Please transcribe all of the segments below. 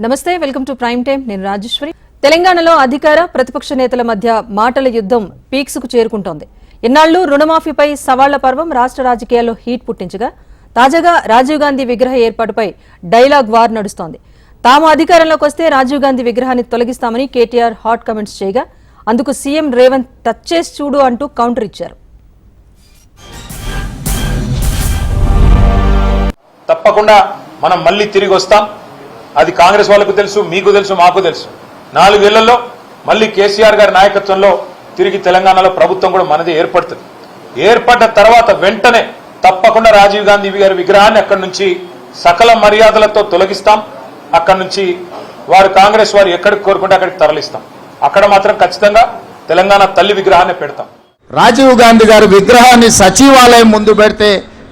నమస్తే welcome to prime time నేను రాజేశ్వరి. తెలంగాణలో అధికార ప్రతిపక్ష నేతల మధ్య మాటల యుద్ధం పీక్స్కు చేరుకుంటోంది. ఇన్నాళ్ళు రుణమాఫీపై సవాళ్ళ పర్వం రాష్ట్ర రాజకీయాల్లో హీట్ పుట్టించగా తాజాగా రాజీవ్ గాంధీ విగ్రహ ఏర్పాటుపై డైలాగ్ వార్ నడుస్తోంది. తాము అధికారంలోకి వస్తే రాజీవ్ గాంధీ విగ్రహాన్ని తొలగిస్తామని కేటీఆర్ హాట్ కమెంట్స్ చేయగా అందుకు సీఎం రేవంత్ టచ్ చేసి చూడు అంటూ కౌంటర్ ఇచ్చారు. తప్పకుండా మనం మళ్ళీ తిరిగి వస్తాం. అది కాంగ్రెస్ వాళ్ళకు తెలుసు మీకు తెలుసు మాకు తెలుసు. నాలుగేళ్ళలో మళ్ళీ కేసీఆర్ గారి నాయకత్వంలో తిరిగి తెలంగాణలో ప్రభుత్వం కూడా మనది ఏర్పడుతుంది. ఏర్పడ్డ తర్వాత వెంటనే తప్పకుండా రాజీవ్ గాంధీ గారి విగ్రహాన్ని అక్కడి నుంచి సకల మర్యాదలతో తొలగిస్తాం. అక్కడి నుంచి వారు కాంగ్రెస్ వారు ఎక్కడికి కోరుకుంటే అక్కడికి తరలిస్తాం. అక్కడ మాత్రం ఖచ్చితంగా తెలంగాణ తల్లి విగ్రహాన్ని పెడతాం. రాజీవ్ గాంధీ గారి విగ్రహాన్ని సచివాలయం ముందు పెడితే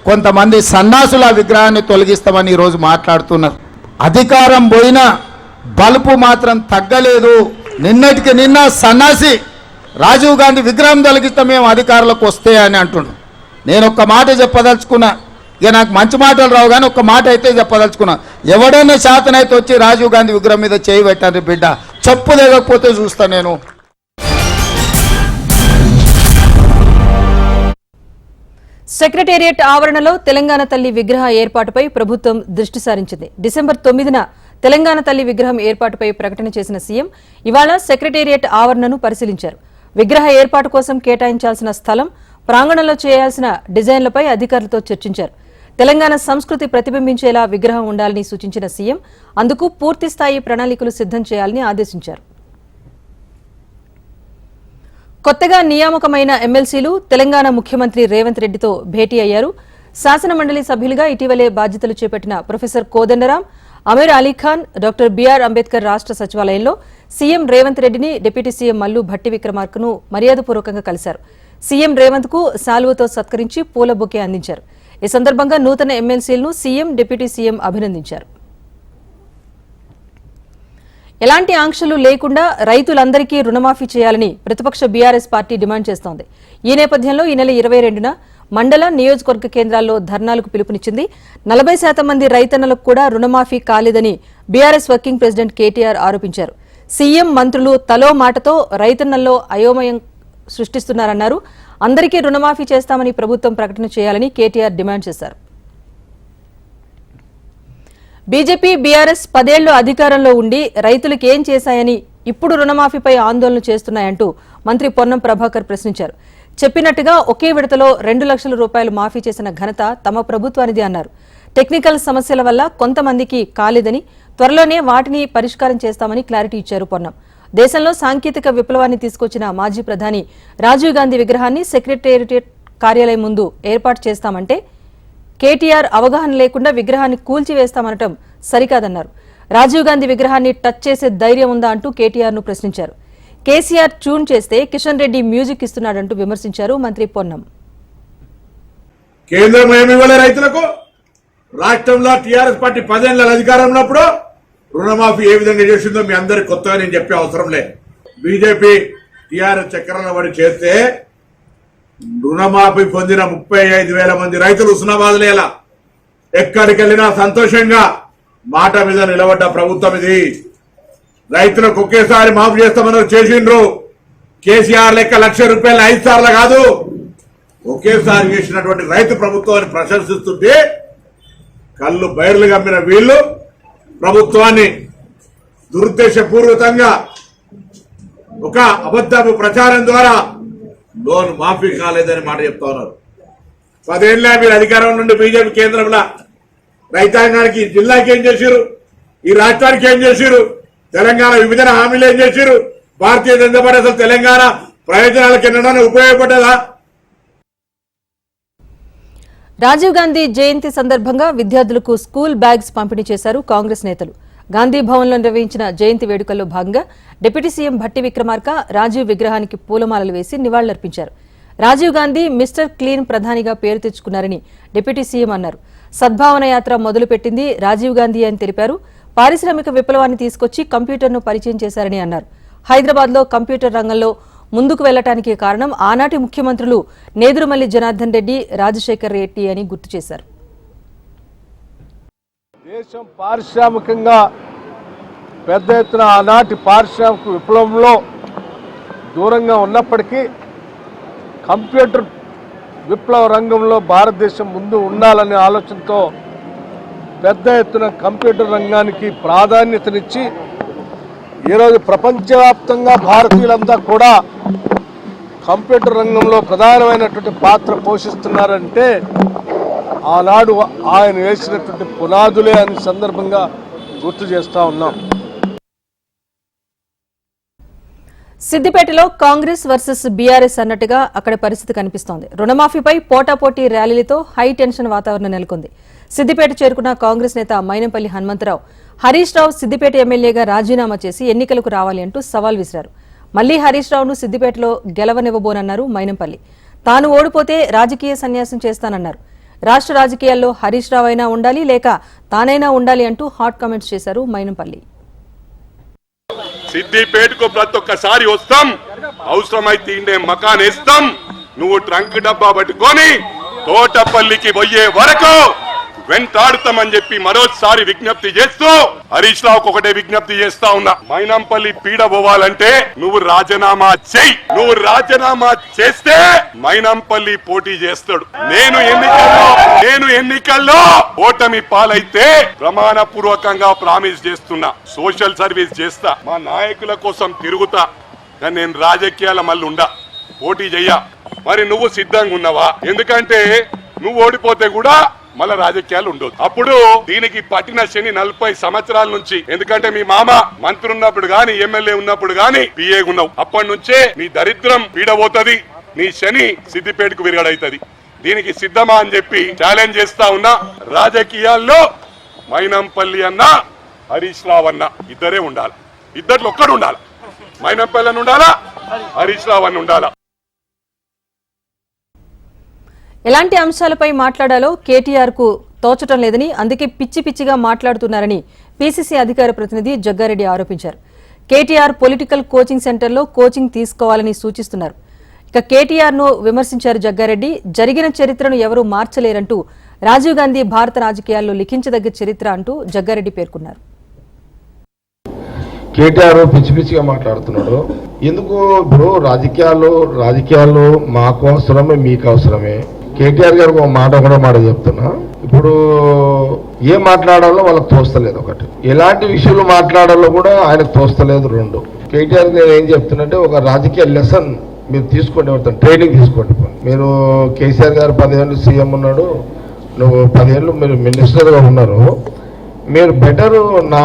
కొంతమంది సన్నాసుల విగ్రహాన్ని తొలగిస్తామని ఈరోజు మాట్లాడుతున్నారు. అధికారం పోయినా బలుపు మాత్రం తగ్గలేదు. నిన్నటికి నిన్న సన్నాసి రాజీవ్ గాంధీ విగ్రహం తొలగిస్తాం మేము అధికారంలోకి వస్తే అని అంటుండు. నేను ఒక్క మాట చెప్పదలుచుకున్నా. ఇక నాకు మంచి మాటలు రావు కానీ ఒక్క మాట అయితే చెప్పదలుచుకున్నా. ఎవడైనా శాతనైతే వచ్చి రాజీవ్ గాంధీ విగ్రహం మీద చేయి పెట్టండి బిడ్డ. చెప్పు లేకపోతే చూస్తా నేను. సెక్రటేరియట్ ఆవరణలో తెలంగాణ తల్లి విగ్రహ ఏర్పాటుపై ప్రభుత్వం దృష్టి సారించింది. డిసెంబర్ తొమ్మిదిన తెలంగాణ తల్లి విగ్రహం ఏర్పాటుపై ప్రకటన చేసిన సీఎం ఇవాళ సెక్రటేరియట్ ఆవరణను పరిశీలించారు. విగ్రహ ఏర్పాటు కోసం కేటాయించాల్సిన స్థలం ప్రాంగణంలో చేయాల్సిన డిజైన్లపై అధికారులతో చర్చించారు. తెలంగాణ సంస్కృతి ప్రతిబింబించేలా విగ్రహం ఉండాలని సూచించిన సీఎం అందుకు పూర్తిస్థాయి ప్రణాళికలు సిద్ధం చేయాలని ఆదేశించారు. కొత్తగా నియామకమైన ఎమ్మెల్సీలు తెలంగాణ ముఖ్యమంత్రి రేవంత్ రెడ్డితో భేటీ అయ్యారు. శాసనమండలి సభ్యులుగా ఇటీవలే బాధ్యతలు చేపట్టిన professor Kodandaram Amir Ali Khan doctor BR Ambedkar రాష్ట్ర సచివాలయంలో సీఎం రేవంత్ రెడ్డిని డిప్యూటీ సీఎం మల్లు భట్టి విక్రమార్కను మర్యాదపూర్వకంగా కలిశారు. సీఎం రేవంత్కు శాలువతో సత్కరించి పూల బొకే అందించారు. ఈ సందర్భంగా నూతన ఎమ్మెల్సీలను సీఎం డిప్యూటీ సీఎం అభినందించారు. ఎలాంటి ఆంక్షలు లేకుండా రైతులందరికీ రుణమాఫీ చేయాలని ప్రతిపక్ష బీఆర్ఎస్ పార్టీ డిమాండ్ చేస్తోంది. ఈ నేపథ్యంలో ఈ నెల ఇరవై రెండున మండల నియోజకవర్గ కేంద్రాల్లో ధర్నాలకు పిలుపునిచ్చింది. నలభై శాతం మంది రైతన్నలకు కూడా రుణమాఫీ కాలేదని బీఆర్ఎస్ వర్కింగ్ ప్రెసిడెంట్ కేటీఆర్ ఆరోపించారు. సీఎం మంత్రులు తలో మాటతో రైతన్నల్లో అయోమయం సృష్టిస్తున్నారన్నారు. అందరికీ రుణమాఫీ చేస్తామని ప్రభుత్వం ప్రకటన చేయాలని కేటీఆర్ డిమాండ్ చేశారు. బీజేపీ బీఆర్ఎస్ పదేళ్ళు అధికారంలో ఉండి రైతులకు ఏం చేశాయని ఇప్పుడు రుణమాఫీపై ఆందోళన చేస్తున్నాయంటూ మంత్రి పొన్నం ప్రభాకర్ ప్రశ్నించారు. చెప్పినట్టుగా ఒకే విడతలో రెండు లక్షల రూపాయలు మాఫీ చేసిన ఘనత తమ ప్రభుత్వానిది అన్నారు. టెక్నికల్ సమస్యల వల్ల కొంతమందికి కాలేదని త్వరలోనే వాటిని పరిష్కారం చేస్తామని క్లారిటీ ఇచ్చారు పొన్నం. దేశంలో సాంకేతిక విప్లవాన్ని తీసుకొచ్చిన మాజీ ప్రధాని రాజీవ్ గాంధీ విగ్రహాన్ని సెక్రటేరియట్ కార్యాలయం ముందు ఏర్పాటు చేస్తామంటే కేటీఆర్ అవగాహన లేకుండా విగ్రహాన్ని కూల్చివేస్తామనటం సరికాదన్నారు. రాజీవ్ గాంధీ విగ్రహాన్ని టచ్ చేసే ధైర్యం ఉందా అంటూ కేటీఆర్ను ప్రశ్నించారు. కేసీఆర్ ట్యూన్ చేస్తే కిషన్ రెడ్డి మ్యూజిక్ ఇస్తున్నాడంటూ విమర్శించారు మంత్రి పొన్నం. కేంద్రం ఏమి ఇవ్వలే రైతులకు? రాష్ట్రంలో టీఆర్ఎస్ పార్టీ పదేళ్ళ అధికారం ఉన్నప్పుడు రుణమాఫీ ఏ విధంగా చేసిందో మీ అందరికి కొత్తగా నేను చెప్పే అవసరం లేదు. బీజేపీ టీఆర్ఎస్ చక్రాల పడి చేస్తే రుణమాఫీ పొందిన ముప్పై ఐదు వేల మంది రైతులు హుస్నాబాద్ లేలా ఎక్కడికి వెళ్ళినా సంతోషంగా మాట మీద నిలబడ్డ ప్రభుత్వం ఇది. రైతులకు ఒకేసారి మాఫ్ చేస్తామని చేసిండ్రు. కేసీఆర్ లెక్క లక్ష రూపాయలు ఐదు సార్లు కాదు. ఒకేసారి చేసినటువంటి రైతు ప్రభుత్వాన్ని ప్రశంసిస్తుంటే కళ్ళు బయర్లు కమ్మిన వీళ్ళు ప్రభుత్వాన్ని దురుద్దేశపూర్వకంగా ఒక అబద్ధపు ప్రచారం ద్వారా లోన్ మాఫీ కాలేదని మాట చెప్తా ఉన్నారు. పదేళ్ళ మీరు అధికారం నుండి బీజేపీ కేంద్రంలో రైతాంగానికి జిల్లాకి ఏం చేశారు ఈ రాష్ట్రానికి ఏం చేశారు తెలంగాణ విభజన హామీలు ఏం చేశారు భారతీయ జనతా పార్టీ అసలు తెలంగాణ ప్రయోజనాలకు ఎన్నడానికి ఉపయోగపడ్డదా? రాజీవ్ గాంధీ జయంతి సందర్భంగా విద్యార్థులకు స్కూల్ బ్యాగ్స్ పంపిణీ చేశారు కాంగ్రెస్ నేతలు. గాంధీ భవన్లో నిర్వహించిన జయంతి వేడుకల్లో భాగంగా డిప్యూటీ సీఎం భట్టి విక్రమార్క రాజీవ్ విగ్రహానికి పూలమాలలు వేసి నివాళులర్పించారు. రాజీవ్ గాంధీ మిస్టర్ క్లీన్ ప్రధానిగా పేరు తెచ్చుకున్నారని డిప్యూటీ సీఎం అన్నారు. సద్భావన యాత్ర మొదలుపెట్టింది రాజీవ్ గాంధీ అని తెలిపారు. పారిశ్రామిక విప్లవాన్ని తీసుకొచ్చి కంప్యూటర్ను పరిచయం చేశారని అన్నారు. హైదరాబాద్లో కంప్యూటర్ రంగంలో ముందుకు వెళ్ళటానికి కారణం ఆనాటి ముఖ్యమంత్రులు నేదురుమల్లి జనార్దన్ రెడ్డి రాజశేఖర్ రెడ్డి అని గుర్తు చేశారు. దేశం పారిశ్రామికంగా పెద్ద ఎత్తున ఆనాటి పారిశ్రామిక విప్లవంలో దూరంగా ఉన్నప్పటికీ కంప్యూటర్ విప్లవ రంగంలో భారతదేశం ముందు ఉండాలనే ఆలోచనతో పెద్ద ఎత్తున కంప్యూటర్ రంగానికి ప్రాధాన్యతనిచ్చి ఈరోజు ప్రపంచవ్యాప్తంగా భారతీయులంతా కూడా కంప్యూటర్ రంగంలో ప్రధానమైనటువంటి పాత్ర పోషిస్తున్నారంటే ఆనాడు ఆయన వేసినటువంటి పునాదులే అని సందర్భంగా గుర్తు చేస్తా ఉన్నాం. సిద్దిపేటలో కాంగ్రెస్ వర్సెస్ బీఆర్ఎస్ అన్నట్టుగా అక్కడ పరిస్థితి కనిపిస్తోంది. రుణమాఫీపై పోటాపోటీ ర్యాలీలతో హై టెన్షన్ వాతావరణం నెలకొంది. సిద్దిపేట చేరుకున్న కాంగ్రెస్ నేత మైనంపల్లి హనుమంతరావు హరీష్ రావు సిద్దిపేట ఎమ్మెల్యేగా రాజీనామా చేసి ఎన్నికలకు రావాలి అంటూ సవాల్ విసిరారు. మళ్ళీ హరీష్ రావును సిద్దిపేటలో గెలవనివ్వబోనన్నారు మైనంపల్లి. తాను ఓడిపోతే రాజకీయ సన్యాసం చేస్తానన్నారు. రాష్ట్ర రాజకీయాల్లో హరీష్ రావు అయినా ఉండాలి లేక తానైనా ఉండాలి అంటూ హాట్ కామెంట్స్ చేశారు మైనంపల్లి. సిద్దిపేటకు ప్రతి ఒక్కసారి వస్తాం. అవసరమైతే ఇండే మకాన్ ఇస్తాం నువ్వు ట్రంక్ డబ్బా పట్టుకొని తోటపల్లికి పోయే వరకు వెంటాడుతామని చెప్పి మరోసారి విజ్ఞప్తి చేస్తూ హరీష్ రావుకు ఒకటే విజ్ఞప్తి చేస్తా ఉన్నా. మైనంపల్లి పీడ పోవాలంటే నువ్వు రాజీనామా చెయ్యి. నువ్వు రాజీనామా చేస్తే మైనంపల్లి పోటీ చేస్తాడు. నేను ఎన్నికల్లో నేను ఎన్నికల్లో ఓటమి పాలైతే ప్రమాణ పూర్వకంగా ప్రామిస్ చేస్తున్నా. సోషల్ సర్వీస్ చేస్తా. మా నాయకుల కోసం తిరుగుతా. కానీ నేను రాజకీయాల మళ్ళీ ఉండా. పోటీ చెయ్య. మరి నువ్వు సిద్ధంగా ఉన్నావా? ఎందుకంటే నువ్వు ఓడిపోతే కూడా మళ్ళా రాజకీయాలు ఉండవు అప్పుడు దీనికి పట్టిన శని నలభై సంవత్సరాల నుంచి ఎందుకంటే మీ మామ మంత్రి ఉన్నప్పుడు గాని ఎమ్మెల్యే ఉన్నప్పుడు గాని పిఏ ఉన్నావు అప్పటి నుంచే నీ దరిద్రం పీడబోతుంది నీ శని సిద్దిపేటకు విరగడైతుంది. దీనికి సిద్ధమా అని చెప్పి ఛాలెంజ్ చేస్తా ఉన్నా రాజకీయాల్లో మైనంపల్లి అన్న హరీష్ రావు అన్న ఇద్దరే ఉండాలి. ఇద్దరు ఒక్కడు ఉండాలి. మైనంపల్లి అని ఉండాలా? హరీష్ రావు అని ఉండాలా? ఎలాంటి అంశాలపై మాట్లాడాలో కేటీఆర్కు తోచటం లేదని అందుకే పిచ్చి పిచ్చిగా మాట్లాడుతున్నారని పీసీసీ అధికార ప్రతినిధి జగ్గారెడ్డి ఆరోపించారు. కేటీఆర్ పొలిటికల్ కోచింగ్ సెంటర్లో కోచింగ్ తీసుకోవాలని సూచిస్తున్నారు. ఇక కేటీఆర్ను విమర్శించారు జగ్గారెడ్డి జరిగిన చరిత్రను ఎవరూ మార్చలేరంటూ రాజీవ్ గాంధీ భారత రాజకీయాల్లో లిఖించదగ్గ చరిత్ర అంటూ జగ్గారెడ్డి పేర్కొన్నారు. కేటీఆర్ పిచ్చి పిచ్చిగా మాట్లాడుతున్నాడు. ఎందుకు ఇప్పుడు రాజకీయాల్లో రాజకీయాల్లో మాకు అవసరమే మీకు అవసరమే? కేటీఆర్ గారు ఒక మాట కూడా మాట చెప్తున్నా. ఇప్పుడు ఏం మాట్లాడాలో వాళ్ళకి తోస్తలేదు ఒకటి. ఎలాంటి విషయాలు మాట్లాడాలో కూడా ఆయనకు తోస్తలేదు రెండు. కేటీఆర్ నేను ఏం చెప్తున్నంటే ఒక రాజకీయ లెసన్ మీరు తీసుకోండి వెళ్తాను ట్రైనింగ్ తీసుకోండి. మీరు కేసీఆర్ గారు పదిహేను సీఎం ఉన్నాడు నువ్వు పదిహేళ్ళు మీరు మినిస్టర్గా ఉన్నారు. మీరు బెటర్ నా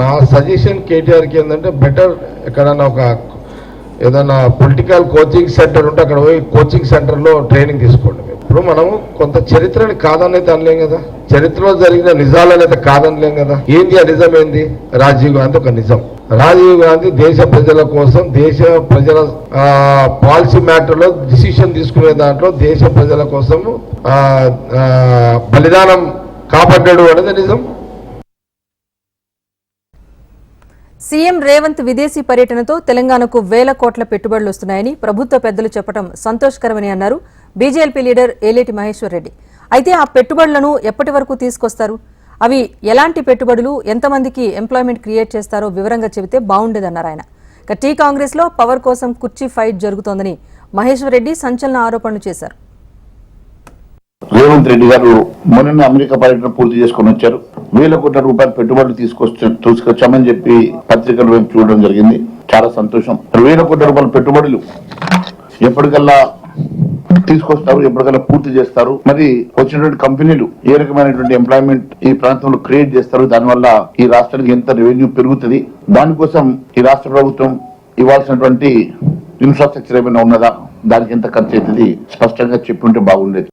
నా సజెషన్ కేటీఆర్కి ఏంటంటే బెటర్ ఎక్కడన్నా ఒక ఏదైనా పొలిటికల్ కోచింగ్ సెంటర్ ఉంటే అక్కడ పోయి కోచింగ్ సెంటర్లో ట్రైనింగ్ తీసుకోండి. ఇప్పుడు మనం కొంత చరిత్రని కాదనైతే అనలేం కదా? చరిత్రలో జరిగిన నిజాలని అయితే కాదనలేం కదా? ఏంది ఆ నిజం ఏంది? రాజీవ్ గాంధీ ఒక నిజం. రాజీవ్ గాంధీ దేశ ప్రజల కోసం దేశ ప్రజల పాలసీ మ్యాటర్లో డిసిషన్ తీసుకునే దాంట్లో దేశ ప్రజల కోసం బలిదానం కాపాడ్డాడు అనేది నిజం. సీఎం రేవంత్ విదేశీ పర్యటనతో తెలంగాణకు వేల కోట్ల పెట్టుబడులు వస్తున్నాయని ప్రభుత్వ పెద్దలు చెప్పడం సంతోషకరమని అన్నారు బీజేపీ లీడర్ ఏలేటి మహేశ్వర్ రెడ్డి. అయితే ఆ పెట్టుబడులను ఎప్పటి వరకు తీసుకొస్తారు? అవి ఎలాంటి పెట్టుబడులు? ఎంతమందికి ఎంప్లాయ్మెంట్ క్రియేట్ చేస్తారో వివరంగా చెబితే బాగుండేదన్నారు ఆయన. ఇక టీ కాంగ్రెస్లో పవర్ కోసం కుర్చీ ఫైట్ జరుగుతోందని మహేశ్వర్ రెడ్డి సంచలన ఆరోపణలు చేశారు. రేవంత్ రెడ్డి గారు మొన్న అమెరికా పర్యటన పూర్తి చేసుకుని వచ్చారు. వేల కోట్ల రూపాయల పెట్టుబడులు తీసుకొచ్చి తీసుకొచ్చామని చెప్పి పత్రికలు మేము చూడడం జరిగింది. చాలా సంతోషం. వేల కోట్ల రూపాయల పెట్టుబడులు ఎప్పటికల్లా తీసుకొస్తారు ఎప్పటికల్లా పూర్తి చేస్తారు. మరి వచ్చినటువంటి కంపెనీలు ఏ రకమైనటువంటి ఎంప్లాయ్మెంట్ ఈ ప్రాంతంలో క్రియేట్ చేస్తారు దానివల్ల ఈ రాష్ట్రానికి ఎంత రెవెన్యూ పెరుగుతుంది? దానికోసం ఈ రాష్ట్ర ప్రభుత్వం ఇవ్వాల్సినటువంటి ఇన్ఫ్రాస్ట్రక్చర్ ఏమైనా ఉన్నదా? దానికి ఎంత ఖర్చు అవుతుంది? స్పష్టంగా చెప్పి ఉంటే బాగుండేది.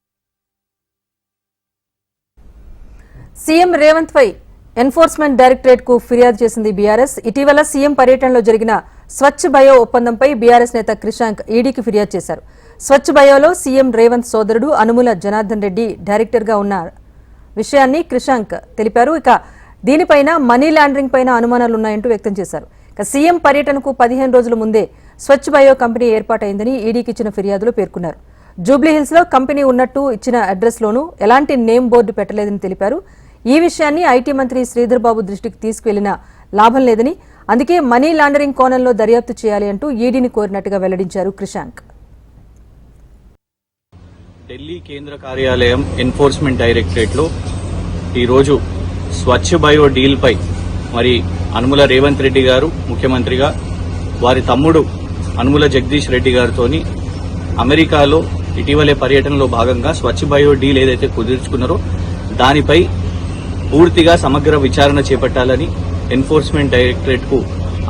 సీఎం రేవంత్ పై ఎన్ఫోర్స్మెంట్ డైరెక్టరేట్కు ఫిర్యాదు చేసింది బీఆర్ఎస్. ఇటీవల సీఎం పర్యటనలో జరిగిన స్వచ్ఛ బయో ఒప్పందంపై బీఆర్ఎస్ నేత క్రిషాంక్ ఈడీకి ఫిర్యాదు చేశారు. స్వచ్ఛ బయోలో సీఎం రేవంత్ సోదరుడు అనుముల జనార్దన్ రెడ్డి డైరెక్టర్గా ఉన్న విషయాన్ని క్రిషాంక్ తెలిపారు. ఇక దీనిపైన మనీ లాండరింగ్ పైన అనుమానాలు ఉన్నాయంటూ వ్యక్తం చేశారు. ఇక సీఎం పర్యటనకు పదిహేను రోజుల ముందే స్వచ్ఛ బయో కంపెనీ ఏర్పాటైందని ఈడీకి ఇచ్చిన ఫిర్యాదులో పేర్కొన్నారు. జూబ్లీహిల్స్లో కంపెనీ ఉన్నట్టు ఇచ్చిన అడ్రస్ లోనూ ఎలాంటి నేమ్ బోర్డు పెట్టలేదని తెలిపారు. ఈ విషయాన్ని ఐటీ మంత్రి శ్రీధర్ బాబు దృష్టికి తీసుకువెళ్ళిన లాభం లేదని అందుకే మనీ లాండరింగ్ కోణంలో దర్యాప్తు చేయాలి అంటూ ఈడీని కోరినట్టుగా వెల్లడించారు క్రిషాంక్ ఢిల్లీ కేంద్ర కార్యాలయం ఎన్ఫోర్స్మెంట్ డైరెక్టరేట్లో ఈరోజు స్వచ్ఛ బయో డీల్ పై మరి అనుముల రేవంత్ రెడ్డి గారు ముఖ్యమంత్రిగా వారి తమ్ముడు అనుముల జగదీష్ రెడ్డి గారితోని అమెరికాలో ఇటీవలే పర్యటనలో భాగంగా స్వచ్ఛ బయో డీల్ ఏదైతే కుదుర్చుకున్నారో దానిపై పూర్తిగా సమగ్ర విచారణ చేపట్టాలని ఎన్ఫోర్స్మెంట్ డైరెక్టరేట్కు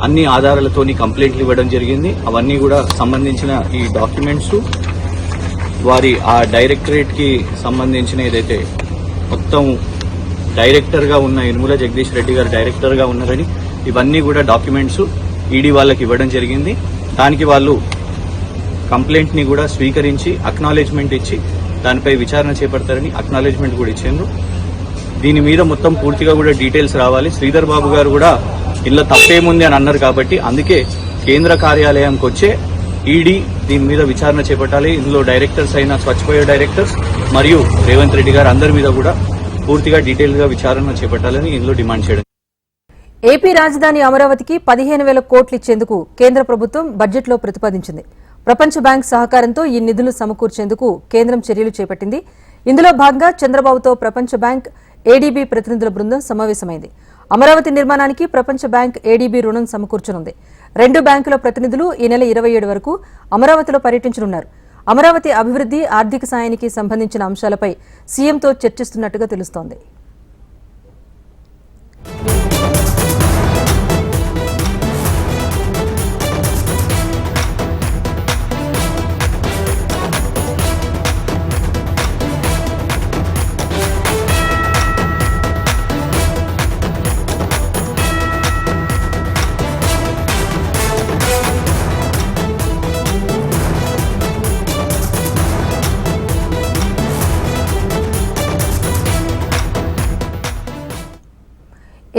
అన్ని ఆధారాలతోని కంప్లైంట్లు ఇవ్వడం జరిగింది. అవన్నీ కూడా సంబంధించిన ఈ డాక్యుమెంట్స్. వారి ఆ డైరెక్టరేట్కి సంబంధించిన ఏదైతే మొత్తం డైరెక్టర్గా ఉన్న ఇనుముల జగదీష్ రెడ్డి గారు డైరెక్టర్గా ఉన్నారని ఇవన్నీ కూడా డాక్యుమెంట్స్ ఈడీ వాళ్ళకి ఇవ్వడం జరిగింది. దానికి వాళ్ళు కంప్లైంట్ని కూడా స్వీకరించి అక్నాలెడ్జ్మెంట్ ఇచ్చి దానిపై విచారణ చేపడతారని అక్నాలెడ్జ్మెంట్ కూడా ఇచ్చేందుకు దీని మీద మొత్తం పూర్తిగా కూడా డీటెయిల్స్ రావాలి. శ్రీధర్ బాబు గారు కూడా ఇలా తప్పేముంది అని అన్నారు కాబట్టి అందుకే కేంద్ర కార్యాలయంకి వచ్చే ఈడీ దీని మీద విచారణ చేపట్టాలి. ఇందులో డైరెక్టర్స్ అయిన స్వచ్ఛపోయే డైరెక్టర్స్ మరియు రేవంత్ రెడ్డి గారు అందరి మీద కూడా పూర్తిగా డీటెయిల్గా విచారణ చేపట్టాలని ఇందులో డిమాండ్ చేయడం. ఏపీ రాజధాని అమరావతికి పదిహేను వేల కోట్లు ఇచ్చేందుకు కేంద్ర ప్రభుత్వం బడ్జెట్లో ప్రతిపాదించింది. ప్రపంచ బ్యాంక్ సహకారంతో ఈ నిధులు సమకూర్చేందుకు కేంద్రం చర్యలు చేపట్టింది. ఇందులో భాగంగా చంద్రబాబుతో ప్రపంచ బ్యాంక్ ఏడీబీ ప్రతినిధుల బృందం సమావేశమైంది. అమరావతి నిర్మాణానికి ప్రపంచ బ్యాంక్ ఏడీబీ రుణం సమకూర్చనుంది. రెండు బ్యాంకుల ప్రతినిధులు ఈ నెల ఇరవై ఏడు వరకు అమరావతిలో పర్యటించనున్నారు. అమరావతి అభివృద్ధి ఆర్థిక సాయానికి సంబంధించిన అంశాలపై సీఎంతో చర్చిస్తున్నట్టుగా తెలుస్తోంది.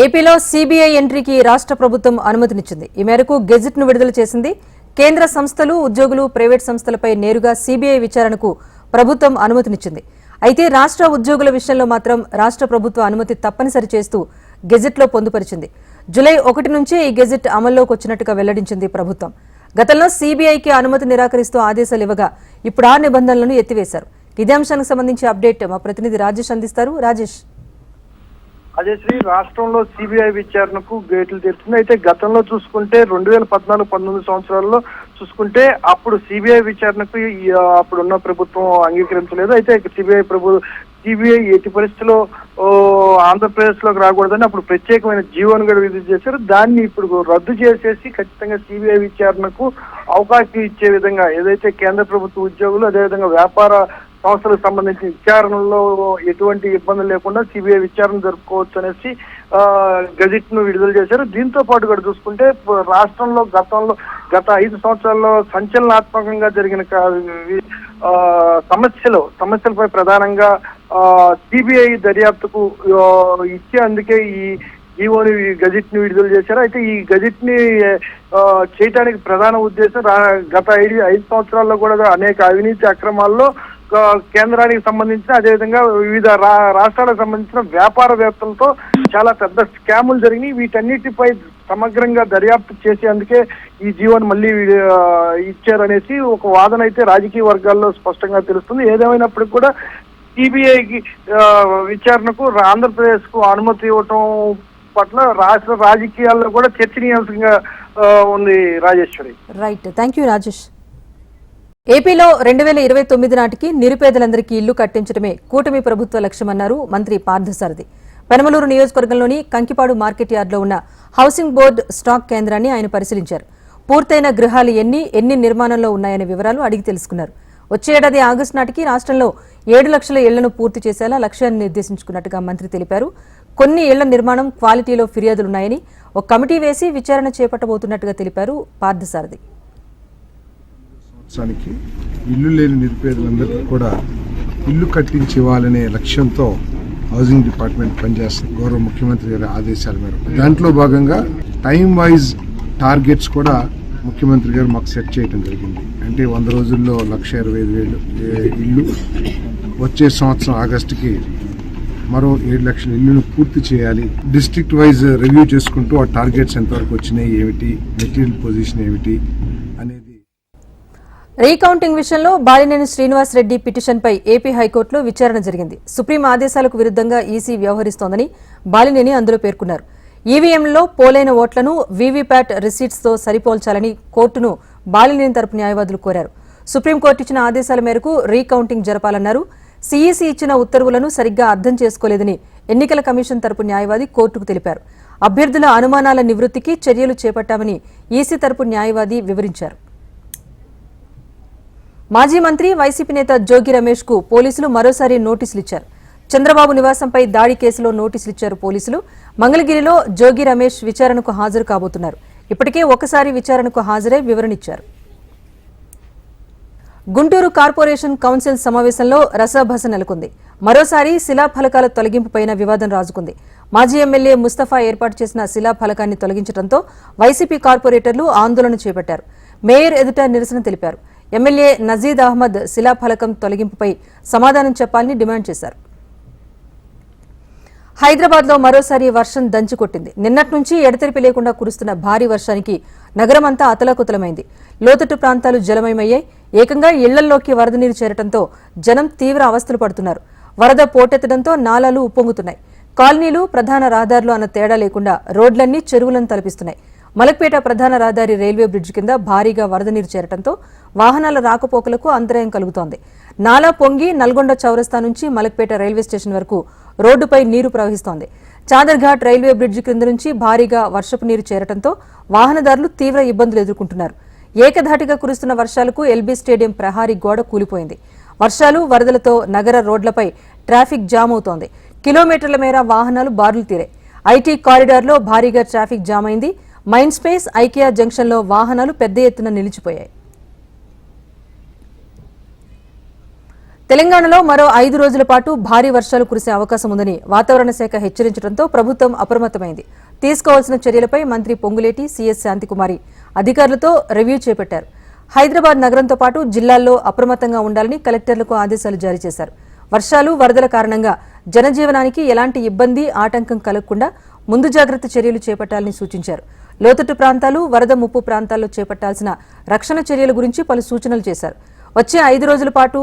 ఏపీలో సీబీఐ ఎంట్రీకి రాష్ట్ర ప్రభుత్వం అనుమతినిచ్చింది. ఈ మేరకు గెజిట్ను విడుదల చేసింది. కేంద్ర సంస్థలు ఉద్యోగులు ప్రైవేట్ సంస్థలపై నేరుగా సీబీఐ విచారణకు ప్రభుత్వం అనుమతినిచ్చింది. అయితే రాష్ట్ర ఉద్యోగుల విషయంలో మాత్రం రాష్ట్ర ప్రభుత్వ అనుమతి తప్పనిసరి చేస్తూ గెజిట్లో పొందుపరిచింది. జులై ఒకటి నుంచే ఈ గెజిట్ అమల్లోకి వచ్చినట్టుగా వెల్లడించింది ప్రభుత్వం. గతంలో సీబీఐకి అనుమతి నిరాకరిస్తూ ఆదేశాలు ఇవ్వగా ఇప్పుడు ఆ నిబంధనలను ఎత్తివేశారు. ఇదే అంశానికి సంబంధించి అప్డేట్ మా ప్రతినిధి రాజేష్ అందిస్తారు. రాజేష్. అదే శ్రీ రాష్ట్రంలో సిబిఐ విచారణకు గేట్లు తెరుతుంది అయితే గతంలో చూసుకుంటే రెండు వేల పద్నాలుగు పంతొమ్మిది సంవత్సరాల్లో చూసుకుంటే అప్పుడు సిబిఐ విచారణకు అప్పుడున్న ప్రభుత్వం అంగీకరించలేదు. అయితే సిబిఐ ప్రభు సిబిఐ ఎట్టి పరిస్థితిలో ఆంధ్రప్రదేశ్ ఆంధ్రప్రదేశ్లోకి రాకూడదని అప్పుడు ప్రత్యేకమైన జీవోను కూడా విధి చేశారు. దాన్ని ఇప్పుడు రద్దు చేసేసి ఖచ్చితంగా సిబిఐ విచారణకు అవకాశం ఇచ్చే విధంగా ఏదైతే కేంద్ర ప్రభుత్వ ఉద్యోగులు అదేవిధంగా వ్యాపార సంస్థలకు సంబంధించిన విచారణలో ఎటువంటి ఇబ్బంది లేకుండా సిబిఐ విచారణ జరుపుకోవచ్చు అనేసి ఆ, గజెట్ను విడుదల చేశారు. దీంతో పాటు కూడా చూసుకుంటే రాష్ట్రంలో గతంలో గత ఐదు సంవత్సరాల్లో సంచలనాత్మకంగా జరిగిన సమస్యలు సమస్యలపై ప్రధానంగా సిబిఐ దర్యాప్తుకు ఇచ్చే అందుకే ఈ జీవోని ఈ గజెట్ని విడుదల చేశారు. అయితే ఈ గజెట్ని చేయటానికి ప్రధాన ఉద్దేశం గత ఐదు ఐదు సంవత్సరాల్లో కూడా అనేక అవినీతి అక్రమాల్లో కేంద్రానికి సంబంధించిన అదేవిధంగా వివిధ రా- రాష్ట్రాలకు సంబంధించిన వ్యాపారవేత్తలతో చాలా పెద్ద స్కాములు జరిగినాయి. వీటన్నిటిపై సమగ్రంగా దర్యాప్తు చేసేందుకే ఈ జీవన్ మళ్ళీ ఇచ్చారనేసి ఒక వాదన అయితే రాజకీయ వర్గాల్లో స్పష్టంగా తెలుస్తుంది. ఏదేమైనప్పటికీ కూడా సిబిఐకి విచారణకు ఆంధ్రప్రదేశ్కు అనుమతి ఇవ్వటం పట్ల రాష్ట్ర రాజకీయాల్లో కూడా చర్చనీయాంశంగా ఉంది Rajeshwari. Right thank you Rajesh ఏపీలో రెండు వేల ఇరవై తొమ్మిది నాటికి నిరుపేదలందరికీ ఇల్లు కట్టించడమే కూటమి ప్రభుత్వ లక్ష్యమన్నారు మంత్రి పార్థసారథి. పెనమలూరు నియోజకవర్గంలోని కంకిపాడు మార్కెట్ యార్డులో ఉన్న హౌసింగ్ బోర్డు స్టాక్ కేంద్రాన్ని ఆయన పరిశీలించారు. పూర్తయిన గృహాలు ఎన్ని ఎన్ని నిర్మాణంలో ఉన్నాయనే వివరాలు అడిగి తెలుసుకున్నారు. వచ్చే ఏడాది ఆగస్టు నాటికి రాష్ట్రంలో ఏడు లక్షల ఇళ్ళను పూర్తి చేసేలా లక్ష్యాన్ని నిర్దేశించుకున్నట్టుగా మంత్రి తెలిపారు. కొన్ని ఇళ్ళ నిర్మాణం క్వాలిటీలో ఫిర్యాదులున్నాయని ఒక కమిటీ వేసి విచారణ చేపట్టబోతున్నట్టుగా తెలిపారు పార్థసారథి. సంవత్సరానికి ఇల్లు లేని నిరుపేదలందరికీ కూడా ఇల్లు కట్టించి ఇవ్వాలనే లక్ష్యంతో హౌసింగ్ డిపార్ట్మెంట్ పనిచేస్తుంది గౌరవ ముఖ్యమంత్రి గారి ఆదేశాల మేరకు. దాంట్లో భాగంగా టైం వైజ్ టార్గెట్స్ కూడా ముఖ్యమంత్రి గారు మాకు సెట్ చేయడం జరిగింది. అంటే వంద రోజుల్లో లక్ష ఇరవై ఐదు వేలు ఏ, ఇల్లు వచ్చే సంవత్సరం ఆగస్టుకి మరో ఏడు లక్షల ఇల్లును పూర్తి చేయాలి. డిస్ట్రిక్ట్ వైజ్ రివ్యూ చేసుకుంటూ ఆ టార్గెట్స్ ఎంతవరకు వచ్చినాయి ఏమిటి మెటీరియల్ పొజిషన్ ఏమిటి రీకౌంటింగ్ విషయంలో బాలినేని శ్రీనివాస్ రెడ్డి పిటిషన్పై ఏపీ హైకోర్టులో విచారణ జరిగింది. సుప్రీం ఆదేశాలకు విరుద్ధంగా ఈసీ వ్యవహరిస్తోందని బాలినేని అందులో పేర్కొన్నారు. ఈవీఎంలో పోలైన ఓట్లను వీవీప్యాట్ రిసీట్స్తో సరిపోల్చాలని కోర్టును బాలినేని తరపు న్యాయవాదులు కోరారు. సుప్రీంకోర్టు ఇచ్చిన ఆదేశాల మేరకు రీకౌంటింగ్ జరపాలన్నారు. సీఈసీ ఇచ్చిన ఉత్తర్వులను సరిగ్గా అర్థం చేసుకోలేదని ఎన్నికల కమిషన్ తరపు న్యాయవాది కోర్టుకు తెలిపారు. అభ్యర్థుల అనుమానాల నివృత్తికి చర్యలు చేపట్టామని ఈసీ తరపు న్యాయవాది వివరించారు. మాజీ మంత్రి వైసీపీ నేత జోగి రమేష్కు పోలీసులు మరోసారి నోటీసులు ఇచ్చారు చంద్రబాబు నివాసంపై దాడి కేసులో నోటీసులు ఇచ్చారు పోలీసులు. మంగళగిరిలో జోగి రమేష్ విచారణకు హాజరు కాబోతున్నారు. ఇప్పటికే ఒకసారి విచారణకు హాజరై వివరణిచ్చారు. గుంటూరు కార్పొరేషన్ కౌన్సిల్ సమావేశంలో రసాభస నెలకొంది. మరోసారి శిలాఫలకాల తొలగింపుపైన వివాదం రాజుకుంది. మాజీ ఎమ్మెల్యే ముస్తఫా ఏర్పాటు చేసిన శిలాఫలకాన్ని తొలగించడంతో వైసీపీ కార్పొరేటర్లు ఆందోళన చేపట్టారు. మేయర్ ఎదుట నిరసన తెలిపారు. ఎమ్మెల్యే నజీద్ అహ్మద్ శిలాఫలకం తొలగింపుపై సమాధానం చెప్పాలని డిమాండ్ చేశారు. హైదరాబాద్లో మరోసారి వర్షం దంచుకొట్టింది నిన్నటి నుంచి ఎడతెరిపి లేకుండా కురుస్తున్న భారీ వర్షానికి నగరమంతా అతలాకుతలమైంది. లోతట్టు ప్రాంతాలు జలమయమయ్యాయి. ఏకంగా ఇళ్ళల్లోకి వరద నీరు చేరటంతో జనం తీవ్ర అవస్థలు పడుతున్నారు. వరద పోటెత్తడంతో నాలాలు ఉప్పొంగుతున్నాయి. కాలనీలు ప్రధాన రహదారులు అన్న తేడా లేకుండా రోడ్లన్నీ చెరువులను తలపిస్తున్నాయి. మలక్పేట ప్రధాన రహదారి రైల్వే బ్రిడ్జ్ కింద భారీగా వరద నీరు చేరటంతో వాహనాల రాకపోకలకు అంతరాయం కలుగుతోంది. నాలా పొంగి నల్గొండ చౌరస్తా నుంచి మలక్పేట రైల్వే స్టేషన్ వరకు రోడ్డుపై నీరు ప్రవహిస్తోంది. చాదర్ఘాట్ రైల్వే బ్రిడ్జి క్రింద నుంచి భారీగా వర్షపు నీరు చేరటంతో వాహనదారులు తీవ్ర ఇబ్బందులు ఎదుర్కొంటున్నారు. ఏకధాటిగా కురుస్తున్న వర్షాలకు ఎల్బీ స్టేడియం ప్రహారీ గోడ కూలిపోయింది. వర్షాలు వరదలతో నగర రోడ్లపై ట్రాఫిక్ జామ్ అవుతోంది. కిలోమీటర్ల మేర వాహనాలు బారులు తీరాయి. ఐటీ కారిడార్లో భారీగా ట్రాఫిక్ జామ్ అయింది. మైండ్ స్పేస్ ఐకియా జంక్షన్లో వాహనాలు పెద్ద ఎత్తున నిలిచిపోయాయి. తెలంగాణలో మరో ఐదు రోజుల పాటు భారీ వర్షాలు కురిసే అవకాశం ఉందని వాతావరణ శాఖ హెచ్చరించడంతో ప్రభుత్వం అప్రమత్తమైంది. తీసుకోవాల్సిన చర్యలపై మంత్రి పొంగులేటి సీఎస్ శాంతికుమారి అధికారులతో రివ్యూ చేపట్టారు. హైదరాబాద్ నగరంతో పాటు జిల్లాల్లో అప్రమత్తంగా ఉండాలని కలెక్టర్లకు ఆదేశాలు జారీ చేశారు. వర్షాలు వరదల కారణంగా జనజీవనానికి ఎలాంటి ఇబ్బంది ఆటంకం కలగకుండా ముందు జాగ్రత్త చర్యలు చేపట్టాలని సూచించారు. లోతట్టు ప్రాంతాలు వరద ముప్పు ప్రాంతాల్లో చేపట్టాల్సిన రక్షణ చర్యల గురించి పలు సూచనలు చేశారు. వచ్చే ఐదు రోజుల పాటు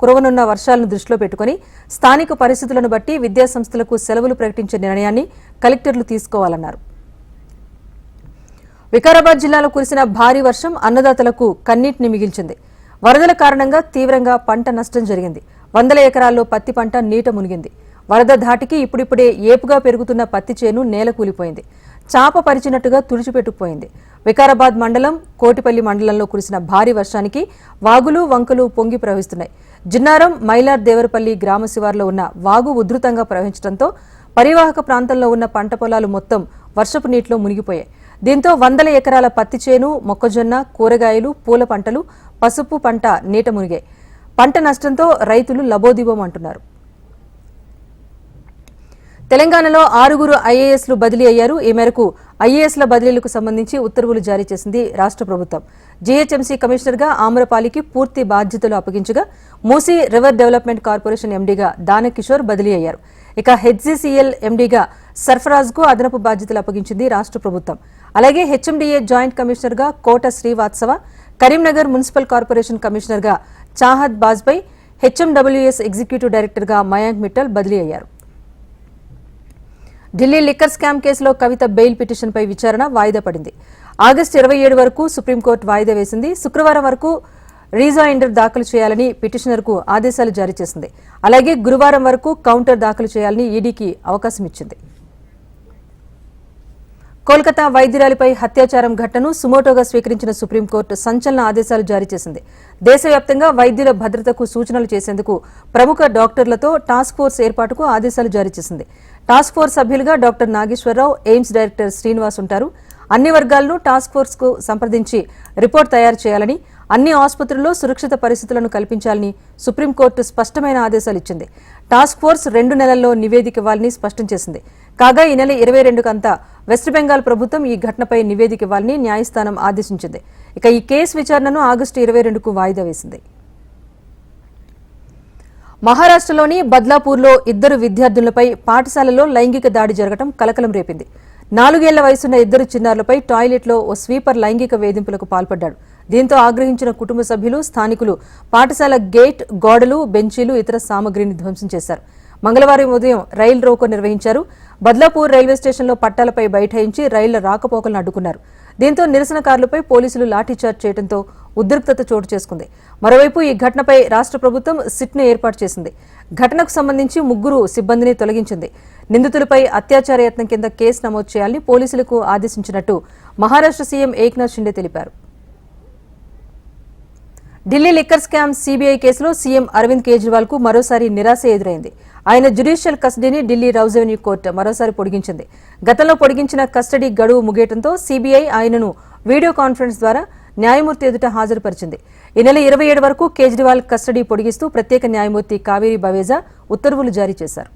కురవనున్న వర్షాలను దృష్టిలో పెట్టుకుని స్థానిక పరిస్థితులను బట్టి విద్యాసంస్థలకు సెలవులు ప్రకటించే నిర్ణయాన్ని కలెక్టర్లు తీసుకోవాలన్నారు. వికారాబాద్ జిల్లాలో కురిసిన భారీ వర్షం అన్నదాతలకు కన్నీటిని మిగిల్చింది. వరదల కారణంగా తీవ్రంగా పంట నష్టం జరిగింది. వందల ఎకరాల్లో పత్తి పంట నీట మునిగింది. వరద ధాటికి ఇప్పుడిప్పుడే ఏపుగా పెరుగుతున్న పత్తి చేను నేల కూలిపోయింది. చాప పరిచినట్టుగా తుడిచిపెట్టుకుపోయింది. వికారాబాద్ మండలం కోటిపల్లి మండలంలో కురిసిన భారీ వర్షానికి వాగులు వంకలు పొంగి ప్రవహిస్తున్నాయి. జిన్నారం మైలార్ దేవరపల్లి గ్రామ శివార్లో ఉన్న వాగు ఉధృతంగా ప్రవహించడంతో పరివాహక ప్రాంతంలో ఉన్న పంట పొలాలు మొత్తం వర్షపు నీటిలో మునిగిపోయాయి. దీంతో వందల ఎకరాల పత్తి చేను మొక్కజొన్న కూరగాయలు పూల పంటలు పసుపు పంట నీట మునిగాయి. పంట నష్టంతో రైతులు లబోదిబోం అంటున్నారు. తెలంగాణలో ఆరుగురు ఐఏఎస్లు బదిలీ అయ్యారు. ఈ మేరకు ఐఏఎస్ల బదిలీలకు సంబంధించి ఉత్తర్వులు జారీ చేసింది రాష్ట్ర ప్రభుత్వం. జీహెచ్ఎంసీ కమిషనర్గా ఆమ్రపాలికి పూర్తి బాధ్యతలు అప్పగించగా మూసీ రివర్ డెవలప్మెంట్ కార్పొరేషన్ ఎండీగా దానకిషోర్ బదిలీ అయ్యారు. ఇక హెచ్జీసీఎల్ ఎండీగా సర్ఫరాజ్కు అదనపు బాధ్యతలు అప్పగించింది రాష్ట్ర ప్రభుత్వం. అలాగే హెచ్ఎండీఏ జాయింట్ కమిషనర్గా కోట శ్రీవాత్సవ కరీంనగర్ మున్సిపల్ కార్పొరేషన్ కమిషనర్గా చాహద్ బాజ్పై హెచ్ఎండబ్ల్యూఎస్ ఎగ్జిక్యూటివ్ డైరెక్టర్గా మయాంక్ మిట్టల్ బదిలీ అయ్యారు. ఢిల్లీ లిక్కర్ స్కామ్ కేసులో కవిత బెయిల్ పిటిషన్పై విచారణ వాయిదా పడింది. ఆగస్టు ఇరవై ఏడు వరకు సుప్రీంకోర్టు వాయిదా వేసింది. శుక్రవారం వరకు రీజాయిండర్ దాఖలు చేయాలని పిటిషనర్కు ఆదేశాలు జారీ చేసింది. అలాగే గురువారం వరకు కౌంటర్ దాఖలు చేయాలని ఈడీకి అవకాశం ఇచ్చింది. కోల్కతా వైద్యురాలిపై అత్యాచారం ఘటనను సుమోటోగా స్వీకరించిన సుప్రీంకోర్టు సంచలన ఆదేశాలు జారీ చేసింది. దేశవ్యాప్తంగా వైద్యుల భద్రతకు సూచనలు చేసేందుకు ప్రముఖ డాక్టర్లతో టాస్క్ ఫోర్స్ ఏర్పాటుకు ఆదేశాలు జారీ చేసింది. టాస్క్ ఫోర్స్ సభ్యులుగా doctor Nageswara Rao AIIMS director Srinivas ఉంటారు. అన్ని వర్గాలను టాస్క్ ఫోర్స్కు సంప్రదించి రిపోర్ట్ తయారు చేయాలని అన్ని ఆసుపత్రుల్లో సురక్షిత పరిస్థితులను కల్పించాలని సుప్రీంకోర్టు స్పష్టమైన ఆదేశాలు ఇచ్చింది. టాస్క్ ఫోర్స్ రెండు నెలల్లో నివేదిక ఇవ్వాలని స్పష్టం చేసింది. కాగా ఈ నెల ఇరవై రెండుకంతా వెస్ట్ బెంగాల్ ప్రభుత్వం ఈ ఘటనపై నివేదిక ఇవ్వాలని న్యాయస్థానం ఆదేశించింది. ఇక ఈ కేసు విచారణను ఆగస్టు ఇరవై రెండుకు వాయిదా వేసింది. మహారాష్ట్రలోని బద్లాపూర్లో ఇద్దరు విద్యార్థులపై పాఠశాలలో లైంగిక దాడి జరగడం కలకలం రేపింది. నాలుగేళ్ళ వయసున్న ఇద్దరు చిన్నారులపై టాయిలెట్లో ఓ స్వీపర్ లైంగిక వేధింపులకు పాల్పడ్డాడు. దీంతో ఆగ్రహించిన కుటుంబ సభ్యులు స్థానికులు పాఠశాల గేట్ గోడలు బెంచీలు ఇతర సామగ్రిని ధ్వంసం చేశారు. మంగళవారం ఉదయం రైలు రోకో నిర్వహించారు. బద్లాపూర్ రైల్వే స్టేషన్లో పట్టాలపై బైఠాయించి రైళ్ళ రాకపోకలను అడ్డుకున్నారు. దీంతో నిరసనకారులపై పోలీసులు లాఠీచార్జ్ చేయడంతో ఉద్రిక్తత చోటు చేసుకుంది. మరోవైపు ఈ ఘటనపై రాష్ట్ర ప్రభుత్వం సిట్ను ఏర్పాటు చేసింది. ఘటనకు సంబంధించి ముగ్గురు సిబ్బందిని తొలగించింది. నిందితులపై అత్యాచార యత్నం కింద కేసు నమోదు చేయాలని పోలీసులకు ఆదేశించినట్టు మహారాష్ట్ర సీఎం ఏక్నాథ్ షిండే తెలిపారు. ఢిల్లీ లిక్కర్ స్కామ్ సీబీఐ కేసులో సీఎం అరవింద్ కేజ్రీవాల్కు మరోసారి నిరాశ ఎదురైంది. ఆయన జ్యుడిషియల్ కస్టడీని ఢిల్లీ రౌజ్ రెవెన్యూ కోర్టు మరోసారి పొడిగించింది. గతంలో పొడిగించిన కస్టడీ గడువు ముగియటంతో సీబీఐ ఆయనను వీడియో కాన్ఫరెన్స్ ద్వారా న్యాయమూర్తి ఎదుట హాజరుపరిచింది. ఈ నెల ఇరవై ఏడు వరకు కేజ్రీవాల్ కస్టడీ పొడిగిస్తూ ప్రత్యేక న్యాయమూర్తి కావేరి బవేజా ఉత్తర్వులు జారీ చేశారు.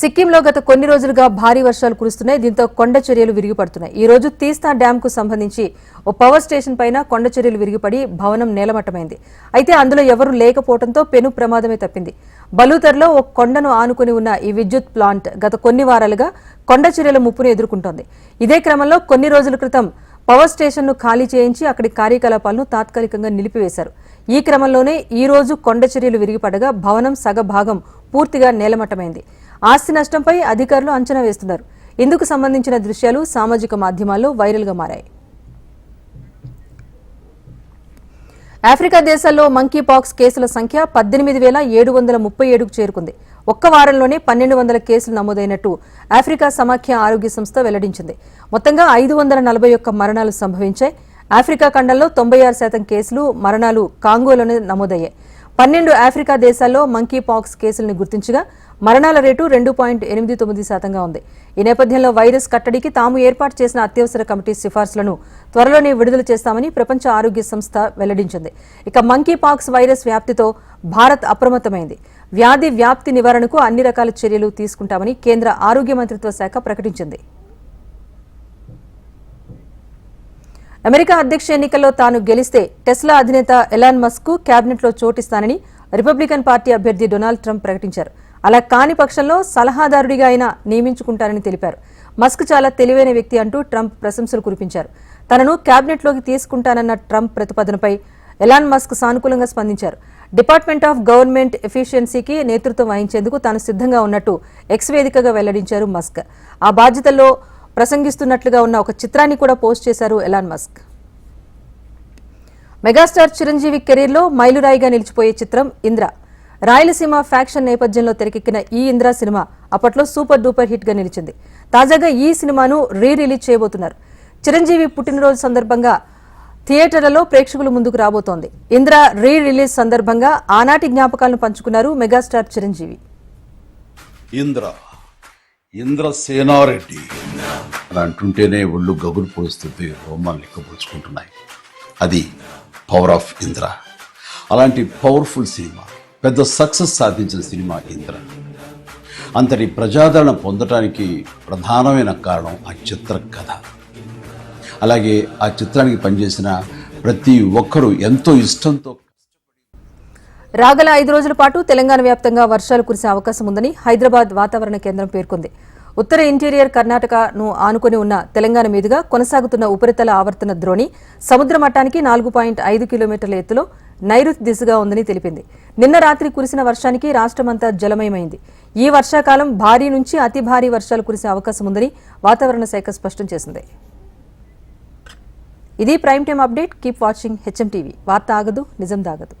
సిక్కింలో గత కొన్ని రోజులుగా భారీ వర్షాలు కురుస్తున్నాయి. దీంతో కొండ చర్యలు విరిగిపడుతున్నాయి. ఈ రోజు తీస్తా డ్యాం కు సంబంధించి ఓ పవర్ స్టేషన్ పైన కొండ చర్యలు విరిగిపడి భవనం నేలమట్టమైంది. అయితే అందులో ఎవరూ లేకపోవడంతో పెను ప్రమాదమే తప్పింది. బలూతర్లో ఓ కొండను ఆనుకుని ఉన్న ఈ విద్యుత్ ప్లాంట్ గత కొన్ని వారాలుగా కొండ చర్యల ముప్పును ఎదుర్కొంటోంది. ఇదే క్రమంలో కొన్ని రోజుల క్రితం పవర్ స్టేషన్ను ఖాళీ చేయించి అక్కడి కార్యకలాపాలను తాత్కాలికంగా నిలిపివేశారు. ఈ క్రమంలోనే ఈ రోజు కొండ చర్యలు విరిగిపడగా భవనం సగ భాగం పూర్తిగా నేలమట్టమైంది. ఆస్తి నష్టంపై అధికారులు అంచనా వేస్తున్నారు. ఇందుకు సంబంధించిన దృశ్యాలు సామాజిక మాధ్యమాల్లో వైరల్గా మారాయి. ఆఫ్రికా దేశాల్లో మంకీ పాక్స్ కేసుల సంఖ్య పద్దెనిమిది వేల ఏడు వందల ముప్పై ఏడుకు చేరుకుంది. ఒక్క వారంలోనే పన్నెండు వందల కేసులు నమోదైనట్టు ఆఫ్రికా సమాఖ్య ఆరోగ్య సంస్థ వెల్లడించింది. మొత్తంగా ఐదు వందల నలభై ఒక్క మరణాలు సంభవించాయి. ఆఫ్రికా ఖండంలో తొంభై ఆరు శాతం కేసులు మరణాలు కాంగోలోనే నమోదయ్యాయి. పన్నెండు ఆఫ్రికా దేశాల్లో మంకీ పాక్స్ కేసులను గుర్తించగా మరణాల రేటు రెండు పాయింట్ ఎనిమిది తొమ్మిది శాతంగా ఉంది. ఈ నేపథ్యంలో వైరస్ కట్టడికి తాము ఏర్పాటు చేసిన అత్యవసర కమిటీ సిఫార్సులను త్వరలోనే విడుదల చేస్తామని ప్రపంచ ఆరోగ్య సంస్థ వెల్లడించింది. ఇక మంకీ పాక్స్ వైరస్ వ్యాప్తితో భారత్ అప్రమత్తమైంది. వ్యాధి వ్యాప్తి నివారణకు అన్ని రకాల చర్యలు తీసుకుంటామని కేంద్ర ఆరోగ్య మంత్రిత్వ శాఖ ప్రకటించింది. అమెరికా అధ్యక్ష ఎన్నికల్లో తాను గెలిస్తే టెస్లా అధినేత ఎలాన్ మస్క్కు చోటిస్తానని రిపబ్లికన్ పార్టీ అభ్యర్థి డొనాల్డ్ ట్రంప్ ప్రకటించారు. అలా కాని పక్షంలో సలహాదారుడిగా ఆయన నియమించుకుంటారని తెలిపారు. మస్క్ చాలా తెలివైన వ్యక్తి అంటూ ట్రంప్ ప్రశంసలు కురిపించారు. తనను క్యాబినెట్లోకి తీసుకుంటానన్న ట్రంప్ ప్రతిపాదనపై ఎలాన్ మస్క్ సానుకూలంగా స్పందించారు. డిపార్ట్మెంట్ ఆఫ్ గవర్నమెంట్ ఎఫిషియన్సీకి నేతృత్వం వహించేందుకు తాను సిద్ధంగా ఉన్నట్టు ఎక్స్ వేదికగా వెల్లడించారు మస్క్. ఆ బాధ్యతల్లో ప్రసంగిస్తున్నట్లుగా ఉన్న ఒక చిత్రాన్ని కూడా పోస్ట్ చేశారు ఎలాన్ మస్క్. మెగాస్టార్ చిరంజీవి కెరీర్లో మైలురాయిగా నిలిచిపోయే చిత్రం ఇంద్ర. రాయలసీమ ఫ్యాక్షన్ నేపథ్యంలో తెరకెక్కిన ఈ ఇంద్ర సినిమా అప్పట్లో సూపర్ డూపర్ హిట్గా నిలిచింది. తాజాగా ఈ సినిమాను రీ రిలీజ్ చేయబోతున్నారు. చిరంజీవి పుట్టినరోజు సందర్భంగా థియేటర్లలో ప్రేక్షకుల ముందుకు రాబోతోంది. ఇంద్ర రీ రిలీజ్ సందర్భంగా ఆనాటి జ్ఞాపకాలను పంచుకున్నారు మెగాస్టార్ చిరంజీవి. ఇంద్ర. ఇంద్రసేనారెడ్డి అని అంటుంటేనే ఒళ్ళు గగులు పొడుస్తుంది రోమాలు లెక్కపరుచుకుంటున్నాయి అది పవర్ ఆఫ్ ఇంద్ర అలాంటి పవర్ఫుల్ సినిమా పెద్ద సక్సెస్ సాధించిన సినిమా ఇంద్ర అంతటి ప్రజాదరణ పొందటానికి ప్రధానమైన కారణం ఆ చిత్ర కథ. అలాగే ఆ చిత్రానికి పనిచేసిన ప్రతి ఒక్కరూ ఎంతో ఇష్టంతో రాగల ఐదు రోజుల పాటు తెలంగాణ వ్యాప్తంగా వర్షాలు కురిసే అవకాశం ఉందని హైదరాబాద్ వాతావరణ కేంద్రం పేర్కొంది. ఉత్తర ఇంటీరియర్ కర్ణాటకను ఆనుకుని ఉన్న తెలంగాణ మీదుగా కొనసాగుతున్న ఉపరితల ఆవర్తన ద్రోణి సముద్ర మట్టానికి నాలుగు పాయింట్ ఐదు కిలోమీటర్ల ఎత్తులో నైరుతి దిశగా ఉందని తెలిపింది. నిన్న రాత్రి కురిసిన వర్షానికి రాష్ట్రమంతా జలమయమైంది. ఈ వర్షాకాలం భారీ నుంచి అతి భారీ వర్షాలు కురిసే అవకాశం ఉందని వాతావరణ శాఖ స్పష్టం చేసింది. ఇది prime time update. Keep watching HM TV. వార్త ఆగదు నిజం దాగదు.